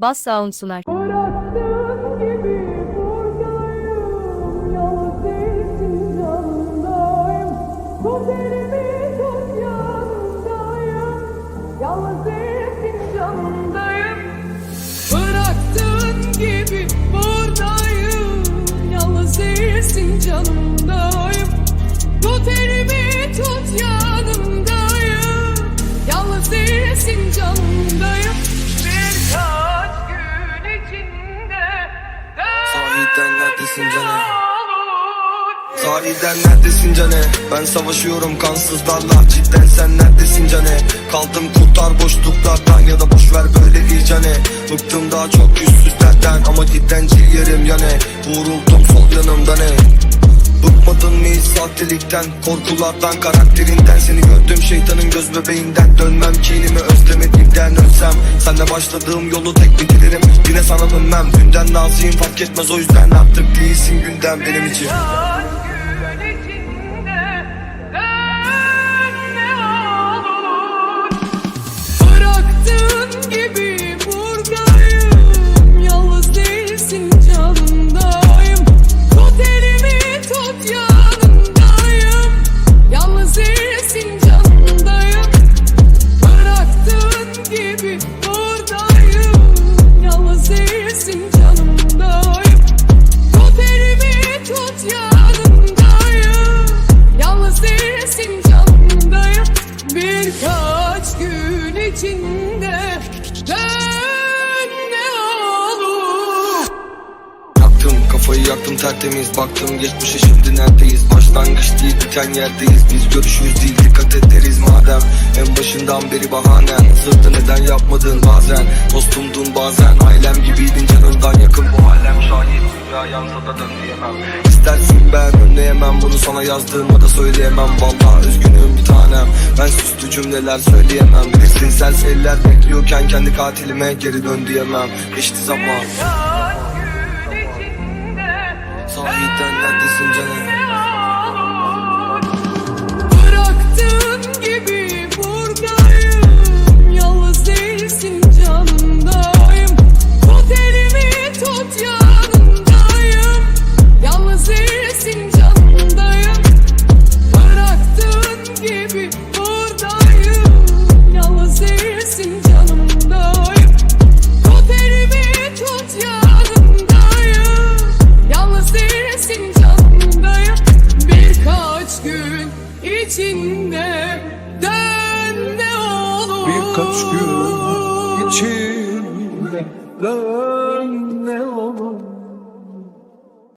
Bas Sound sunar. Yalnız değilsin canımdayım Yalnız değilsin canımdayım Sahiden neredesin cane? Ben savaşıyorum kansızlarla Cidden sen neredesin cane? Kaldım kurtar boşluklardan Ya da boş ver böyle değil cane Bıktım daha çok yüzsüzlerden Ama cidden ciğerim yani Vuruldum sol yanımda ne? Bıkmadın mı hiç sahtelikten Korkulardan karakterinden. Seni gördüm şeytanın göz bebeğinden. Dönmem kinimi özlemediğimden ölsem. Senle başladığım yolu tek bitiririm Yine sana dönmem. Dünden naziyim fark etmez o yüzden Artık değilsin günden benim için tertemiz. Baktım geçmişe şimdi neredeyiz? Başlangıç değil biten yerdeyiz. Biz görüşürüz değil dikkat ederiz madem. En başından beri bahanen. Sırtı neden yapmadın bazen? Dostumdun bazen. Ailem gibiydin canından yakın Bu alem. Şahit Dünya yansa da dön diyemem İstersin ben önleyemem. Bunu sana yazdığımı da söyleyemem. Vallahi üzgünüm bir tanem. Ben süslü cümleler söyleyemem. Bilirsin sen eller bekliyorken Kendi katilime geri dön diyemem. Geçti zaman içinde dön ne olur. Birkaç gün içinde dön